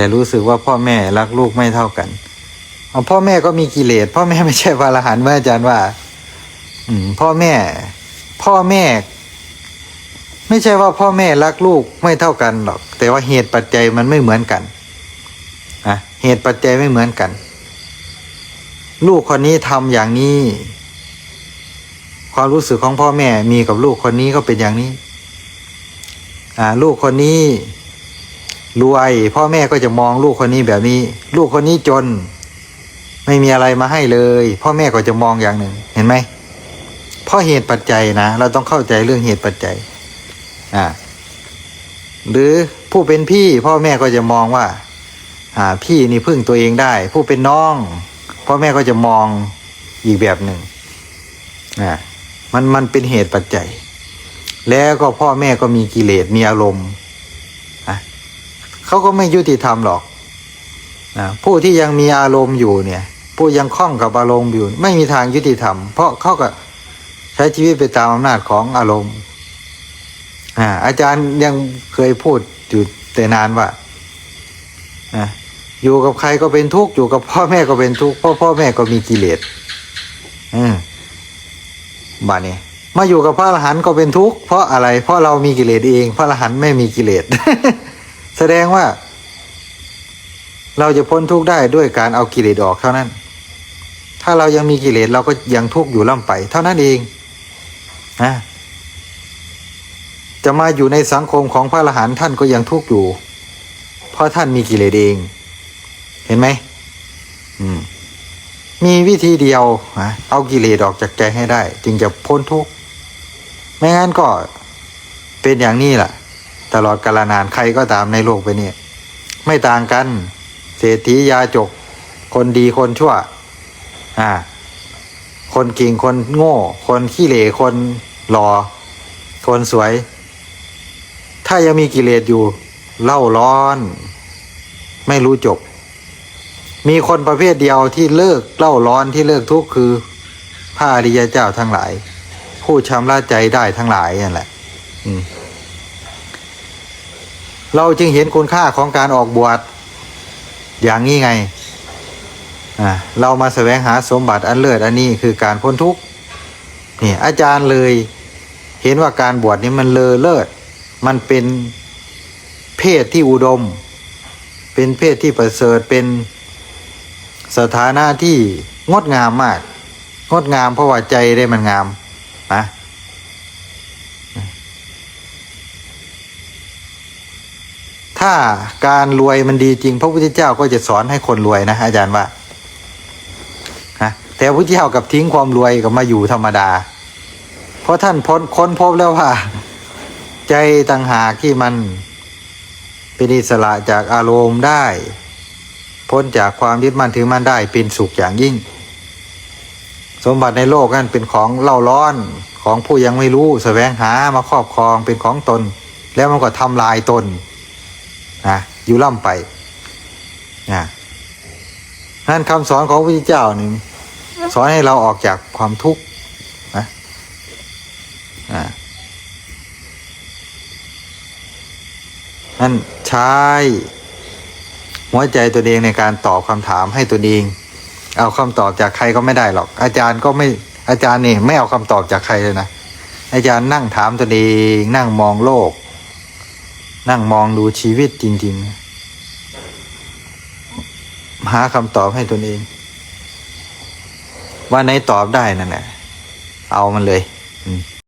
แต่รู้สึกว่าพ่อแม่รักลูกไม่เท่ากันเอาพ่อแม่ก็มีกิเลสพ่อแม่ไม่ใช่พระอรหันต์เมื่ออาจารย์ว่า อืม พ่อแม่ พ่อแม่ ไม่ใช่ว่าพ่อแม่รักลูกไม่เท่ากันหรอก แต่ว่าเหตุปัจจัยมันไม่เหมือนกันอะเหตุปัจจัยไม่เหมือนกัน ลูกคนนี้ทำอย่างนี้ ความรู้สึกของพ่อแม่มีกับลูกคนนี้ก็เป็นอย่างนี้ อ่า ลูกคนนี้ รวยพ่อแม่ก็จะมองลูกคนนี้แบบนี้ ลูกคนนี้จน ไม่มีอะไรมาให้เลย พ่อแม่ก็จะมองอย่างหนึ่ง เห็นไหมเพราะเหตุปัจจัยนะเราต้องเข้าใจเรื่องเหตุปัจจัย อ่า หรือผู้เป็นพี่ พ่อแม่ก็จะมองว่า อ่า พี่นี่พึ่งตัวเองได้ ผู้เป็นน้อง พ่อแม่ก็จะมองอีกแบบหนึ่งอ่ามันมันเป็นเหตุปัจจัย แล้วก็พ่อแม่ก็มีกิเลสมีอารมณ์ เขาก็ไม่ยุติธรรมหรอกนะผู้ที่ยังมีอารมณ์อยู่เนี่ย ผู้ยังคล้องกับอารมณ์อยู่ ไม่มีทางยุติธรรม เพราะเขาก็ใช้ชีวิตไปตามอำนาจของอารมณ์อ่าอาจารย์ยังเคยพูดอยู่แต่นานว่าอะอยู่กับใครก็เป็นทุกข์อยู่กับพ่อแม่ก็เป็นทุกข์พราะพ่อแม่ก็มีกิเลสอืมบ้านี้มาอยู่กับพระอรหันต์ก็เป็นทุกข์เพราะอะไร เพราะเรามีกิเลสเอง พระอรหันต์ไม่มีกิเลส แสดงว่า เราจะพ้นทุกข์ได้ด้วยการเอากิเลสออกเท่านั้น ถ้าเรายังมีกิเลสเราก็ยังทุกข์อยู่ล่ำไป เท่านั้นเองนะจะมาอยู่ในสังคมของพระอรหันต์ท่านก็ยังทุกข์อยู่ เพราะท่านมีกิเลสเอง เห็นไหมอืมมีวิธีเดียวนะเอากิเลสออกจากใจให้ได้ จึงจะพ้นทุกข์ไม่งั้นก็เป็นอย่างนี้แหละ ตลอดกาลนานใครก็ตามในโลกไปเนี่ยไม่ต่างกัน เศรษฐียาจก คนดีคนชั่ว อ่า คนเก่งคนโง่ คนขี้เหร่คนหลอ่อคนสวย ถ้ายังมีกิเลสอยู่เล่าร้อน ไม่รู้จบ มีคนประเภทเดียวที่เลิกเล่าร้อนที่เลิกทุกข์คือพระอริยเจ้าทั้งหลาย ผู้ชำระใจได้ทั้งหลายนั่นแหละ อืม เราจึงเห็นคุณค่าของการออกบวชอย่างนี้ไง เรามาแสวงหาสมบัติอันเลิศอันนี้คือการพ้นทุกข์นี่อาจารย์เลยเห็นว่าการบวชนี้มันเลอเลิศ มันเป็นเพศที่อุดม เป็นเพศที่ประเสริฐเป็นสถานะที่งดงามมาก งดงามเพราะว่าใจได้มันงามนะ ถ้าการรวยมันดีจริง พระพุทธเจ้าก็จะสอนให้คนรวยนะอาจารย์ว่าฮะแต่พระพุทธเจ้ากับทิ้งความรวยกับมาอยู่ธรรมดา เพราะท่านพ้นค้นพบแล้วว่า ใจต่างหากที่มันเป็นอิสระจากอารมณ์ได้ พ้นจากความยึดมั่นถือมั่นได้เป็นสุขอย่างยิ่ง สมบัติในโลกนั่นเป็นของเล่าร้อนของผู้ยังไม่รู้แสวงหามาครอบครองเป็นของตน แล้วมันก็ทำลายตน นะอยู่ล่ำไปนะนั่นคำสอนของพระพุทธเจ้านึ่สอนให้เราออกจากความทุกข์นะอ่านั่นใช้หัวใจตัวเองในการตอบคำถามให้ตัวเอง เอาคำตอบจากใครก็ไม่ได้หรอก อาจารย์ก็ไม่อาจารย์นี่ไม่เอาคำตอบจากใครเลยนะอาจารย์นั่งถามตัวเองนั่งมองโลก นั่งมองดูชีวิตจริง ๆ หาคำตอบให้ตนเอง ว่าไหนตอบได้นั่นแหละเอามันเลย อืม